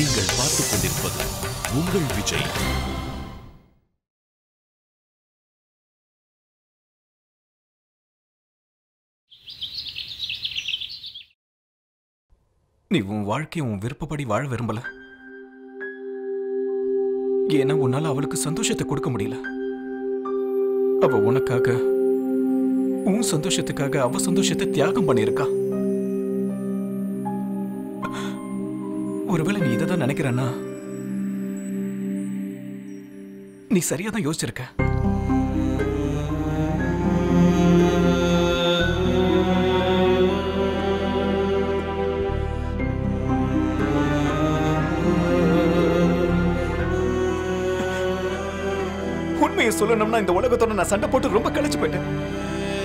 நீங்கள் பார்த்துக் கொண்டிருப்பது உங்கள் விஜய். நீ உன் வாழ்க்கையை உன் விருப்பப்படி வாழ விரும்பல? ஏன்னா உன்னால அவளுக்கு சந்தோஷத்தை கொடுக்க முடியல. அவ உனக்காக உன் சந்தோஷத்துக்காக அவ சந்தோஷத்தை தியாகம் பண்ணியிருக்கா. ஒருவேளை நீ இதை தான் நினைக்கிறன்னா? நீ சரியா தான் யோசிச்சிருக்க. உண்மையை சொல்லணும்னா இந்த உலகத்தோட நான் சண்டை போட்டு ரொம்ப கழிச்சு போயிட்டேன்.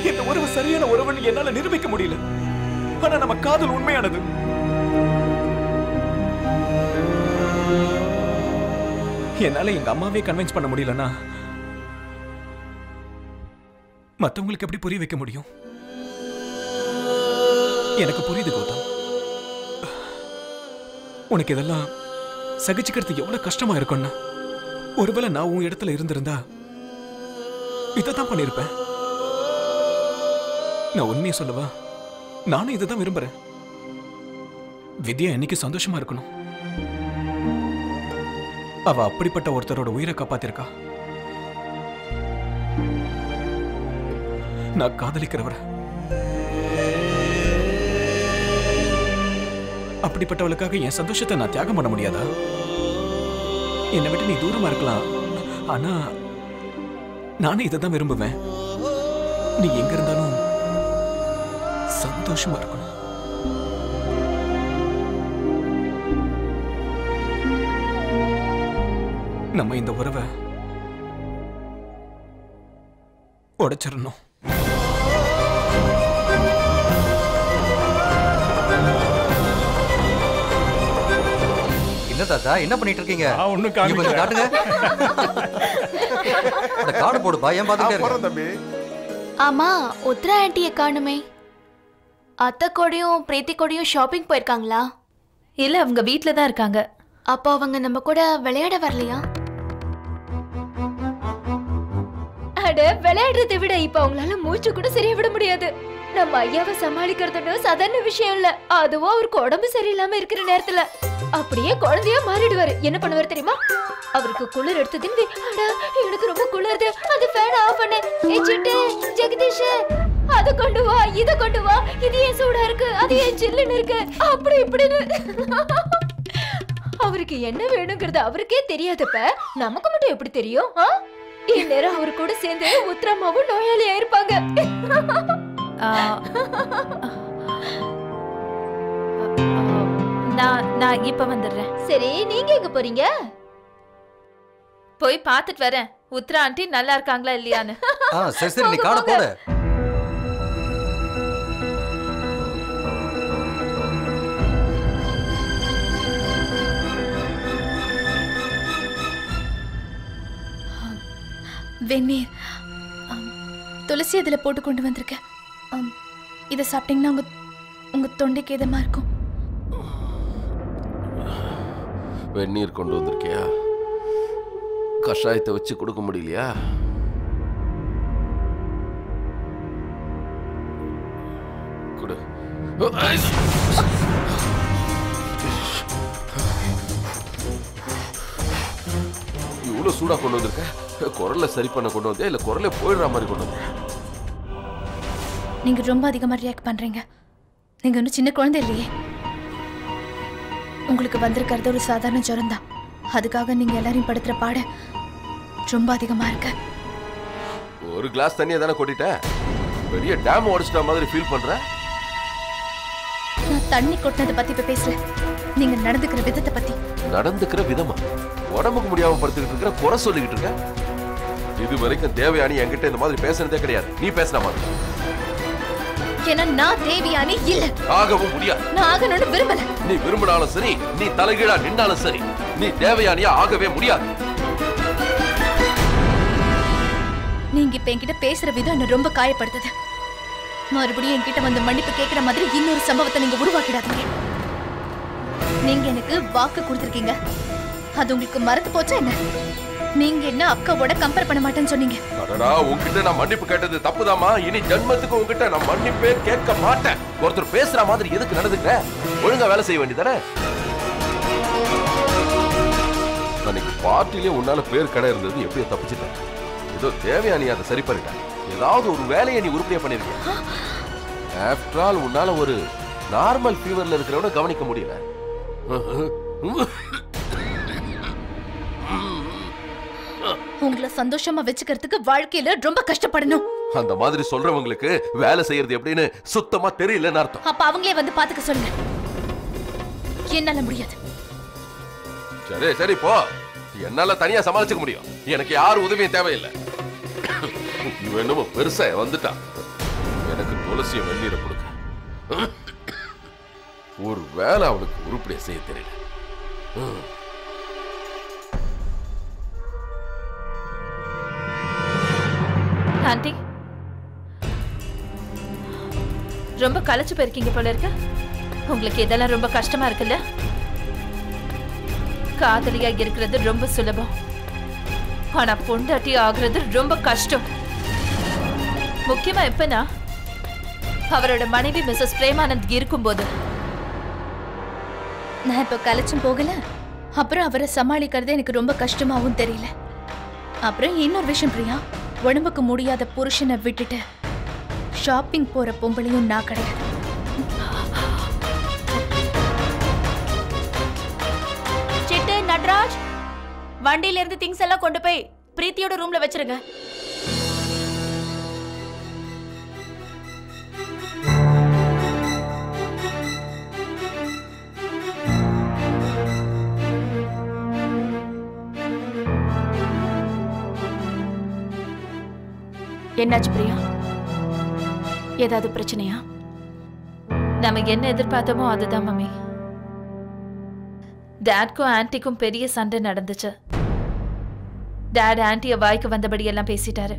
இந்த உறவு சரியான உறவுன்னு என்னால நிரூபிக்க முடியல. ஆனா நம்ம காதல் உண்மையானது. என்னால எங்க அம்மாவே கன்வின்ஸ் பண்ண முடியலன்னா மத்தவங்களுக்கு எப்படி புரிய வைக்க முடியும்? எனக்கு புரியுது கௌதம். உனக்கு இதெல்லாம் சகிச்சுக்கிறது எவ்வளவு கஷ்டமா இருக்கும்னா? ஒருவேளை நான் உன் இடத்துல இருந்திருந்தா இதைத்தான் பண்ணிருப்பேன். நான் உண்மையை சொல்லவா? நானும் இதை தான் விரும்புறேன். வித்யா என்னைக்கு சந்தோஷமா இருக்கணும்? அவ அப்படிப்பட்ட ஒருத்தரோட உயிரை காப்பாத்திருக்கா? நான் காதலிக்கிறவர. அப்படிப்பட்டவளுக்காக என் சந்தோஷத்தை நான் தியாகம் பண்ண முடியாதா? என்னை விட்டு நீ தூரமா இருக்கலாம். ஆனா நானே இதை தான் விரும்புவேன். நீ எங்க இருந்தாலும் சந்தோஷமா இருக்கணும். நம்ம இந்த உறவை உடைச்சிடணும். என்ன தாத்தா என்ன பண்ணிட்டு இருக்கீங்க காமிக்கல. காட்டுங்க. கார்டு போடுப்பா ஏன் பாத்துட்டே இருக்க? தம்பி. ஆமா உத்ரா ஆண்டியை காணுமே. அத்தை கூடயும் பிரீத்தி கூடயும் ஷாப்பிங் போயிருக்காங்களா? இல்ல அவங்க வீட்ல தான் இருக்காங்க. அப்போ அவங்க நம்ம கூட விளையாட வரலையா? அட விளையாடுறதை விட இப்ப அவங்களால மூச்சு கூட சரியா விட முடியாது. நம்ம ஐயாவை சமாளிக்கிறதுன்னு சாதாரண விஷயம் இல்ல. அதுவும் அவருக்கு உடம்பு சரியில்லாம இருக்கிற நேரத்துல. அப்படியே குழந்தையா மாறிடுவாரு. என்ன பண்ணுவாரு தெரியுமா? அவருக்கு குளிர் எடுத்ததுன்னு வை, அட எனக்கு ரொம்ப குளிருது. அந்த ஃபேன் ஆஃப் பண்ணு. ஏ சிட்டு ஜெகதீஷ் அத கொண்டு வா இத கொண்டு வா. இது ஏன் சூடா இருக்கு? அது ஏன் சில்லுன்னு இருக்கு? அப்படி இப்படின்னு. அவருக்கு என்ன வேணுங்கிறது அவருக்கே தெரியாதப்ப நமக்கு மட்டும் எப்படி தெரியும் ஆ? இந்நேரம் அவர் கூட சேர்ந்து உத்திரமாவும் நோயாளி ஆயிருப்பாங்க ஆ, நான் நான் இப்ப வந்துடுறேன். சரி நீங்க எங்க போறீங்க? போய் பார்த்துட்டு வரேன். உத்ரா ஆண்டி நல்லா இருக்காங்களா இல்லையான்னு. ஆ சரி சரி நீ கார்டு போடு. வெந்நீர். துளசி அதில் போட்டு கொண்டு வந்திருக்கேன். இதை சாப்பிட்டீங்கன்னா உங்க உங்க தொண்டைக்கு இதமா இருக்கும். வெந்நீர் கொண்டு வந்திருக்கியா? கஷாயத்தை வச்சு கொடுக்க முடியலையா? கொடு. இவ்வளவு சூடா கொண்டு வந்திருக்க? குரல்ல சரி பண்ண கொண்டு வந்தியா? இல்ல குரலே போயிடுற மாதிரி கொண்டு வந்தியா? நீங்க ரொம்ப அதிகமா ரியாக்ட் பண்றீங்க. நீங்க இன்னும் சின்ன குழந்தை இல்லையே. உங்களுக்கு வந்திருக்கிறது ஒரு சாதாரண ஜுரம் தான். அதுக்காக நீங்க எல்லாரையும் படுத்துற பாட ரொம்ப அதிகமா இருக்கு. ஒரு கிளாஸ் தண்ணியை தானே கொட்டிட்ட? பெரிய டேம் உடைச்சிட்ட மாதிரி ஃபீல் பண்ற? நான் தண்ணி கொட்டினதை பத்தி இப்ப பேசல நீங்க நடந்துக்கிற விதத்தை பத்தி. நடந்துக்கிற விதமா? உடம்புக்கு முடியாம படுத்துக்கிட்டு இருக்கிற குறை சொல்லிக்கிட்டு இருக்க? இது வரைக்கும் தேவயானி என்கிட்ட இந்த மாதிரி பேசுனதே கிடையாது. நீ பேசுன மாதிரி. ஏன்னா நான் தேவியானி இல்ல. ஆகவும் முடியாது. நான் ஆகணும்னு விரும்பல. நீ விரும்பினாலும் சரி நீ தலைகீழா நின்னாலும் சரி நீ தேவயானியா ஆகவே முடியாது. நீங்க இப்ப என்கிட்ட பேசுற விதம் என்ன ரொம்ப காயப்படுத்துது. மறுபடியும் என்கிட்ட வந்து மன்னிப்பு கேட்கிற மாதிரி இன்னொரு சம்பவத்தை நீங்க உருவாக்கிடாதீங்க. நீங்க எனக்கு வாக்கு கொடுத்துருக்கீங்க. அது உங்களுக்கு மறந்து போச்சா என்ன? நீங்க என்ன அக்காவோட கம்பேர் பண்ண மாட்டேன்னு சொன்னீங்க? அடடா உன்கிட்ட நான் மன்னிப்பு கேட்டது தப்புதாம்மா. இனி ஜென்மத்துக்கு உன்கிட்ட நான் மன்னிப்பே கேட்க மாட்டேன். ஒருத்தர் பேசுற மாதிரி எதுக்கு நடந்துக்கிற? ஒழுங்கா வேலை செய்ய வேண்டியதானே அன்னைக்கு பார்ட்டிலே உன்னால பேர் கடை இருந்தது எப்படியோ தப்பிச்சிட்டேன். ஏதோ தேவையா நீ அதை சரி பண்ணிட்டேன் ஏதாவது ஒரு வேலையை நீ உருப்படியா பண்ணிருக்க ஆஃப்டர் ஆல் உன்னால ஒரு நார்மல் ஃபீவர்ல இருக்கிறவன கவனிக்க முடியல. உங்களை சந்தோஷமா வச்சுக்கிறதுக்கு வாழ்க்கையில ரொம்ப கஷ்டப்படணும். அந்த மாதிரி சொல்றவங்களுக்கு வேலை செய்யறது எப்படின்னு சுத்தமா தெரியலன்னு அர்த்தம். அப்ப அவங்களே வந்து பாத்துக்க சொல்லுங்க. என்னால முடியாது. சரி சரி போ. என்னால தனியா சமாளிச்சுக்க முடியும். எனக்கு யார் உதவியும் தேவையில்லை. இவன் என்னமோ பெருசா வந்துட்டான் எனக்கு துளசிய வெந்நீரை கொடுக்க. ஒரு வேலை அவளுக்கு உருப்படியா செய்ய தெரியல. ஆண்டி ரொம்ப களைச்சு போயிருக்கீங்க போல இருக்க. உங்களுக்கு இதெல்லாம் ரொம்ப கஷ்டமா இருக்குல்ல? காதலியா இருக்கிறது ரொம்ப சுலபம். ஆனா பொண்டாட்டி ஆகுறது ரொம்ப கஷ்டம். முக்கியமா எப்பனா? அவரோட மனைவி மிஸ்ஸஸ் பிரேமானந்த் இருக்கும்போது. நான் இப்ப கலைச்சும் போகல. அப்புறம் அவரை சமாளிக்கிறது எனக்கு ரொம்ப கஷ்டமாவும் தெரியல. அப்புறம் இன்னொரு விஷயம் பிரியா. உடம்புக்கு முடியாத புருஷனை விட்டுட்டு ஷாப்பிங் போற பொம்பளையும் நான் கிடையாது. சிட்டு நட்ராஜ். வண்டியில இருந்து திங்ஸ் எல்லாம் கொண்டு போய் பிரீத்தியோட ரூம்ல வச்சிருங்க. என்னாச்சு பிரியா? ஏதாவது பிரச்சனையா? நம்ம என்ன எதிர்பார்த்தோமோ அதுதான் மம்மி. டேட்க்கும் ஆன்டிக்கும் பெரிய சண்டை நடந்துச்சு. டேட் ஆன்டிய வாய்க்கு வந்தபடி எல்லாம் பேசிட்டாரு.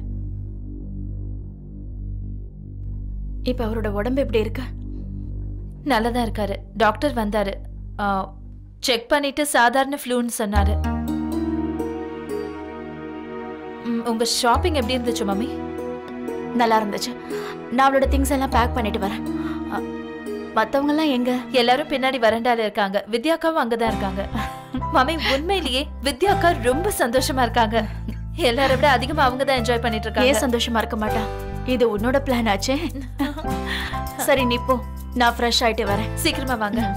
இப்ப அவரோட உடம்பு எப்படி இருக்கு? நல்லதா இருக்காரு. டாக்டர் வந்தாரு. செக் பண்ணிட்டு சாதாரண ஃப்ளூன்னு சொன்னாரு. உங்க ஷாப்பிங் எப்படி இருந்துச்சு மம்மி? நல்லா இருந்துச்சு நான் அவளோட திங்ஸ் எல்லாம் பேக் பண்ணிட்டு வரேன். எல்லாம் எங்க? எல்லாரும் பின்னாடி வரண்டால இருக்காங்க. வித்யாக்காவும் அங்கதான் இருக்காங்க. மம்மி உண்மையிலேயே வித்யாக்கா ரொம்ப சந்தோஷமா இருக்காங்க. எல்லாரை விட அதிகமா அவங்க தான் என்ஜாய் பண்ணிட்டு ஏன் இருக்காங்க சந்தோஷமா இருக்க மாட்டா? இது உன்னோட பிளான் ஆச்சே. சரி நீ போ. நான் ஃப்ரெஷ் ஆயிட்டு வரேன். சீக்கிரமா வாங்க.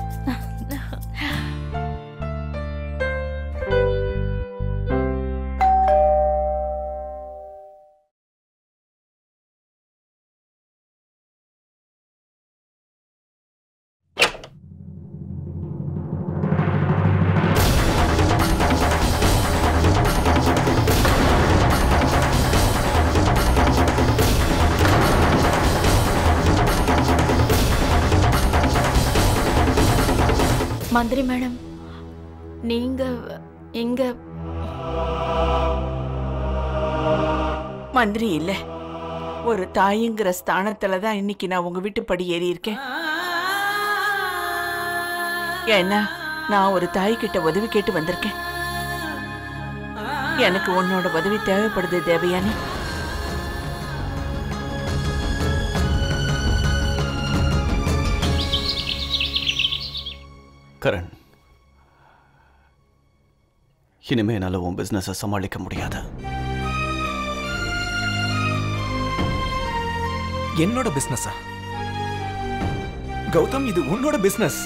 மந்திரி மேடம் நீங்க எங்க? மந்திரி இல்ல. ஒரு தாய்ங்கிற ஸ்தானத்துல தான் இன்னைக்கு நான் உங்க வீட்டு படி ஏறி இருக்கேன். ஏன்னா நான் ஒரு தாய் கிட்ட உதவி கேட்டு வந்திருக்கேன். எனக்கு உன்னோட உதவி தேவைப்படுது தேவயானி. கரண் இனிமே என்னால உன் பிஸ்னஸை சமாளிக்க முடியாது. என்னோட பிசினஸா கௌதம் இது உன்னோட பிசினஸ்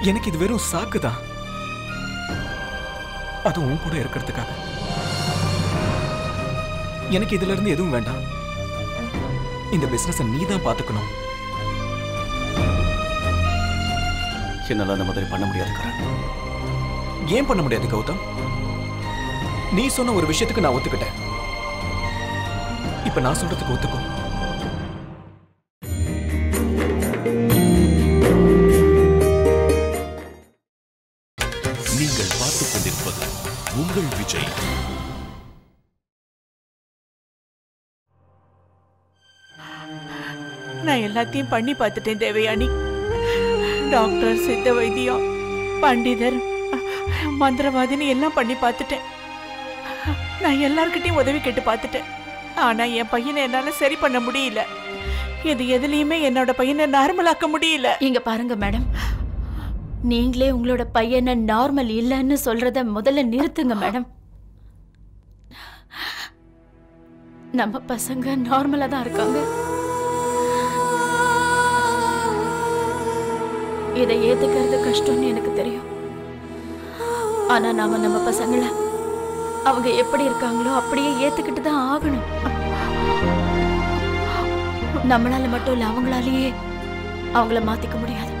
எனக்கு இது வெறும் சாக்கு தான். அது உன் கூட இருக்கிறதுக்காக. எனக்கு இதுல இருந்து எதுவும் வேண்டாம். இந்த பிசினஸ் நீ தான் பாத்துக்கணும். என்னால அந்த மாதிரி பண்ண முடியாது கரண். ஏன் பண்ண முடியாது கௌதம்? நீ சொன்ன ஒரு விஷயத்துக்கு நான் ஒத்துக்கிட்டேன். இப்ப நான் சொல்றதுக்கு ஒத்துக்கோ. நீங்கள் பார்த்துக் கொண்டிருப்பது உங்கள் விஜய். நான் எல்லாத்தையும் பண்ணி பார்த்துட்டேன் தேவயானி. டாக்டர் சித்த வைத்தியம் பண்டிதர் மந்திரவாதின்னு எல்லாம் பண்ணி பார்த்துட்டேன். நான் எல்லார்கிட்டையும் உதவி கேட்டு பார்த்துட்டேன். ஆனால் என் பையனை என்னால் சரி பண்ண முடியல. இது எதுலேயுமே என்னோட பையனை நார்மலாக்க முடியல. இங்க பாருங்க மேடம். நீங்களே உங்களோட பையனை நார்மல் இல்லைன்னு சொல்றத முதல்ல நிறுத்துங்க மேடம். நம்ம பசங்க நார்மலாக தான் இருக்காங்க. இதை ஏத்துக்கிறது கஷ்டம்னு எனக்கு தெரியும். ஆனா நாம நம்ம பசங்கள அவங்க எப்படி இருக்காங்களோ அப்படியே ஏத்துக்கிட்டு தான் ஆகணும். நம்மளால மட்டும் இல்ல அவங்களாலேயே அவங்கள மாத்திக்க முடியாது.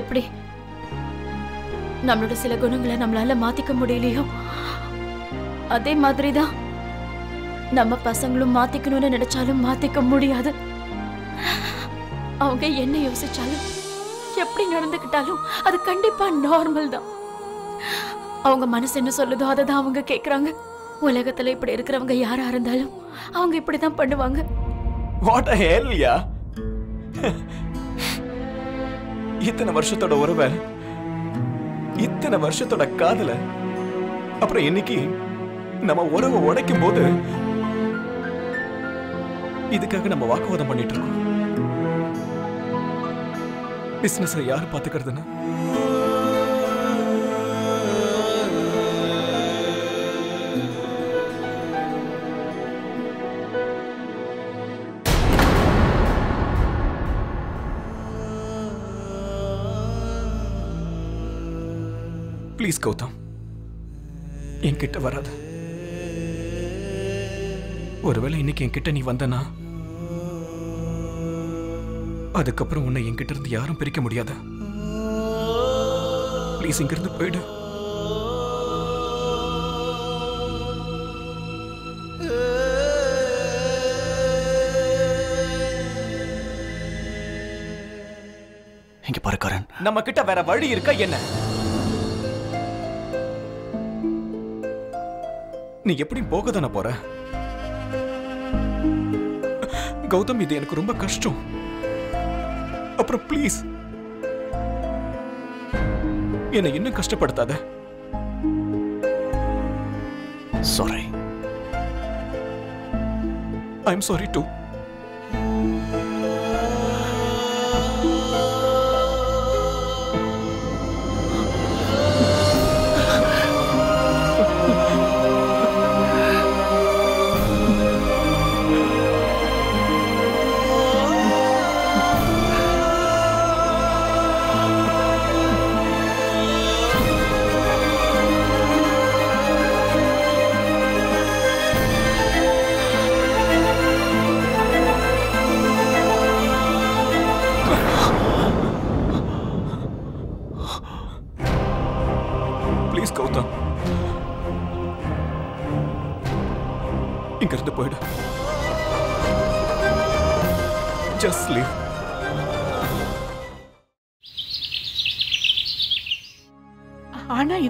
எப்படி நம்மளோட சில குணங்களை நம்மளால மாத்திக்க முடியலையோ? அதே மாதிரி தான் நம்ம பசங்களும் மாத்திக்கணும்னு நினைச்சாலும் மாத்திக்க முடியாது. அவங்க என்ன யோசிச்சாலும் எப்படி நடந்துக்கிட்டாலும் அது கண்டிப்பா நார்மல் தான். அவங்க மனசு என்ன சொல்லுதோ அதை தான் அவங்க கேக்குறாங்க. உலகத்துல இப்படி இருக்கிறவங்க யாரா இருந்தாலும் அவங்க இப்படிதான் பண்ணுவாங்க. வாட் அ ஹெல்யா இத்தனை வருஷத்தோட உறவை இத்தனை வருஷத்தோட காதல அப்புறம் இன்னைக்கு நம்ம உறவை உடைக்கும் போது இதுக்காக நம்ம வாக்குவாதம் பண்ணிட்டு இருக்கோம். பிசினஸ் யார் பாத்துக்கிறதுன்னு ப்ளீஸ் கௌதம். என்கிட்ட வராது. ஒருவேளை இன்னைக்கு என்கிட்ட நீ வந்தனா அதுக்கப்புறம் உன்னை என்கிட்ட இருந்து யாரும் பிரிக்க முடியாது. ப்ளீஸ் இங்கிருந்து போயிடு. இங்க பாரு கரண். நம்ம கிட்ட வேற வழி இருக்கா என்ன? நீ எப்படி போக தானே போற? கௌதம் இது எனக்கு ரொம்ப கஷ்டம். அப்புறம் ப்ளீஸ் என்னை இன்னும் கஷ்டப்படுத்தாத. Sorry I am sorry too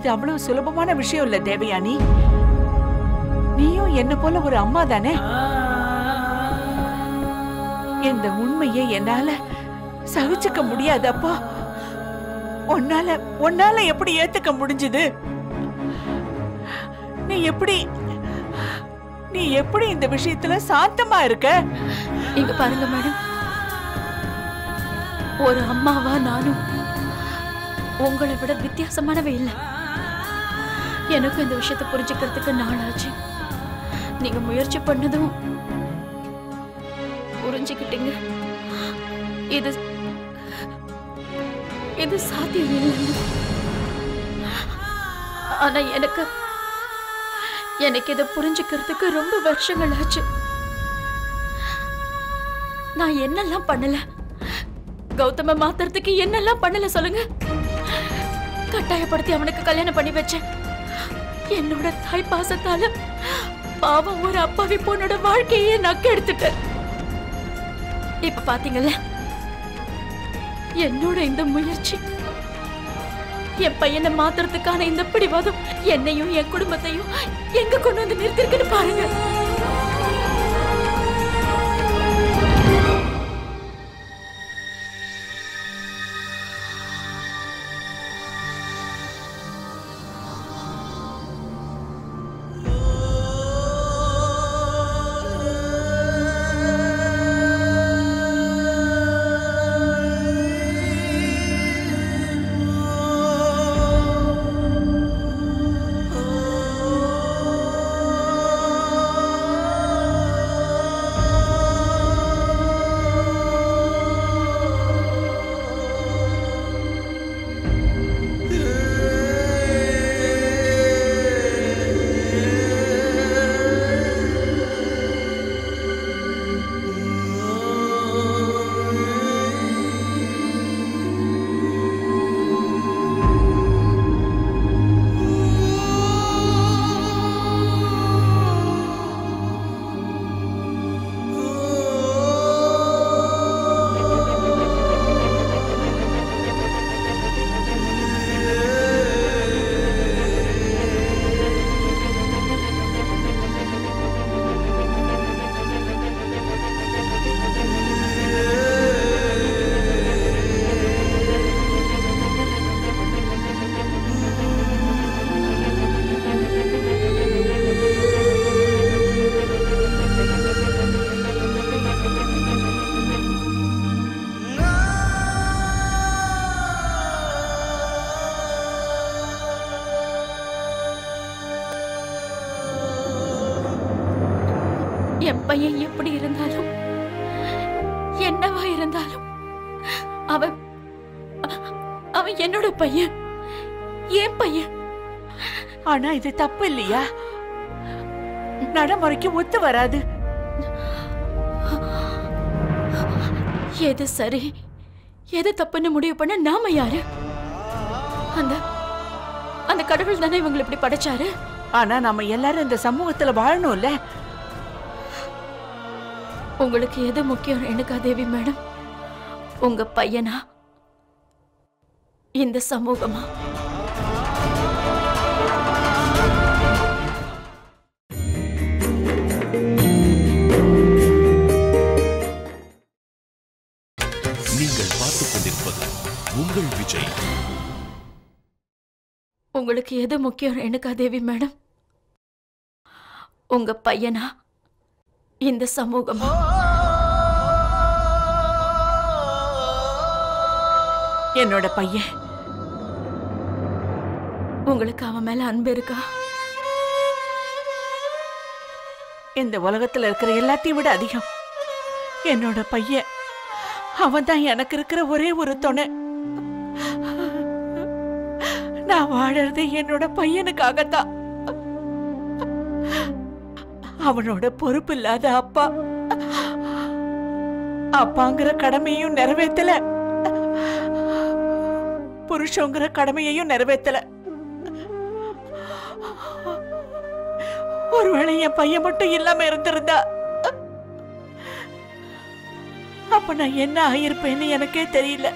இது அவ்வளவு சுலபமான விஷயம் இல்ல தேவயானி. நீயும் என்ன போல ஒரு அம்மா தானே? இந்த உண்மையை என்னால சகிச்சுக்க முடியாது அப்பா உன்னால உன்னால எப்படி ஏத்துக்க முடிஞ்சது? நீ எப்படி நீ எப்படி இந்த விஷயத்துல சாந்தமா இருக்க? இங்க பாருங்க மேடம். ஒரு அம்மாவா நானும் உங்களை விட வித்தியாசமானவை இல்லை. எனக்கும் இந்த விஷயத்தை புரிஞ்சுக்கிறதுக்கு நாள் ஆச்சு நீங்க முயற்சி பண்ணதும் புரிஞ்சுக்கிட்டீங்க. இது இது சாத்தியம் இல்லைன்னு ஆனா எனக்கு எனக்கு இதை புரிஞ்சுக்கிறதுக்கு ரொம்ப வருஷங்கள் ஆச்சு நான் என்னெல்லாம் பண்ணல? கௌதம மாத்துறதுக்கு என்னெல்லாம் பண்ணல சொல்லுங்க? கட்டாயப்படுத்தி அவனுக்கு கல்யாணம் பண்ணி வச்சேன். என்னோட தாய் பாசத்தால பாவம் ஒரு அப்பாவி பொண்ணோட வாழ்க்கையே நக்க எடுத்துட்டேன் இப்ப பாத்தீங்கல்ல? என்னோட இந்த முயற்சி என் பையனை மாத்துறதுக்கான இந்த பிடிவாதம் என்னையும் என் குடும்பத்தையும் எங்க கொண்டு வந்து நிறுத்திருக்குன்னு பாருங்க. பையன். என் பையன்? ஆனா இது தப்பு இல்லையா? நடைமுறைக்கு ஒத்து வராது. எது சரி? எது தப்புன்னு முடிவு பண்ண நாம யாரு? அந்த அந்த கடவுள் தானே இவங்களை இப்படி படைச்சாரு? ஆனா நம்ம எல்லாரும் இந்த சமூகத்துல வாழணும்ல. உங்களுக்கு எது முக்கியம் எனக்கா தேவி மேடம். உங்க பையனா? இந்த சமூகமா? நீங்கள் பார்த்துக் கொண்டிருப்பது உங்கள் விஜய். உங்களுக்கு எது முக்கியம் ரேணுகா தேவி மேடம்? உங்க பையனா? இந்த சமூகமா? என்னோட பையன். உங்களுக்கு அவன் மேல அன்பு இருக்கா? இந்த உலகத்துல இருக்கிற எல்லாத்தையும் விட அதிகம். என்னோட பையன் அவன் தான் எனக்கு இருக்கிற ஒரே ஒரு துணை. நான் வாழறது என்னோட பையனுக்காகத்தான். அவனோட பொறுப்பு இல்லாத அப்பா. அப்பாங்கிற கடமையும் நிறைவேற்றல புருஷங்கிற கடமையையும் நிறைவேற்றல ஒருவேளை என் பையன் மட்டும் இல்லாம இருந்திருந்தா அப்ப நான் என்ன ஆயிருப்பேன்னு எனக்கே தெரியல.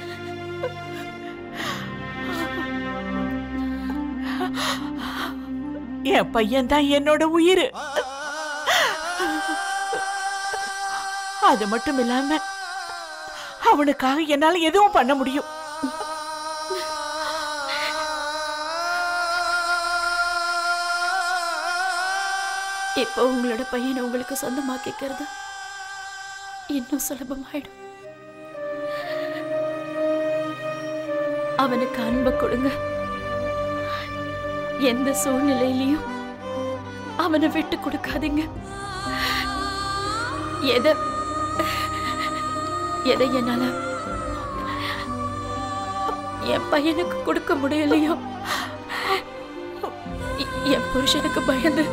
என் பையன் தான் என்னோட உயிர். அது மட்டும் இல்லாம அவனுக்காக என்னால் எதுவும் பண்ண முடியும். இப்போ உங்களோட பையனை உங்களுக்கு சொந்தமாக்கிக்கிறது இன்னும் சுலபமாயிடும். அவனுக்கு அன்பை கொடுங்க. எந்த சூழ்நிலையிலையும் அவனை விட்டு கொடுக்காதீங்க. எதை எதை என்னால என் பையனுக்கு கொடுக்க முடியலையோ? என் புருஷனுக்கு பயந்து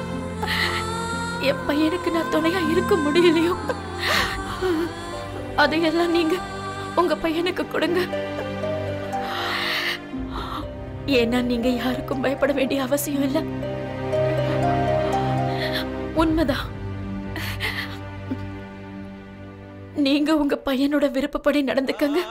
என் பையனுக்கு நான் துணையா இருக்க முடியலையோ? அதையெல்லாம் நீங்க உங்க பையனுக்கு கொடுங்க. ஏன்னா நீங்க யாருக்கும் பயப்பட வேண்டிய அவசியம் இல்லை. உண்மைதான். நீங்க உங்க பையனோட விருப்பப்படி நடந்துக்கங்க.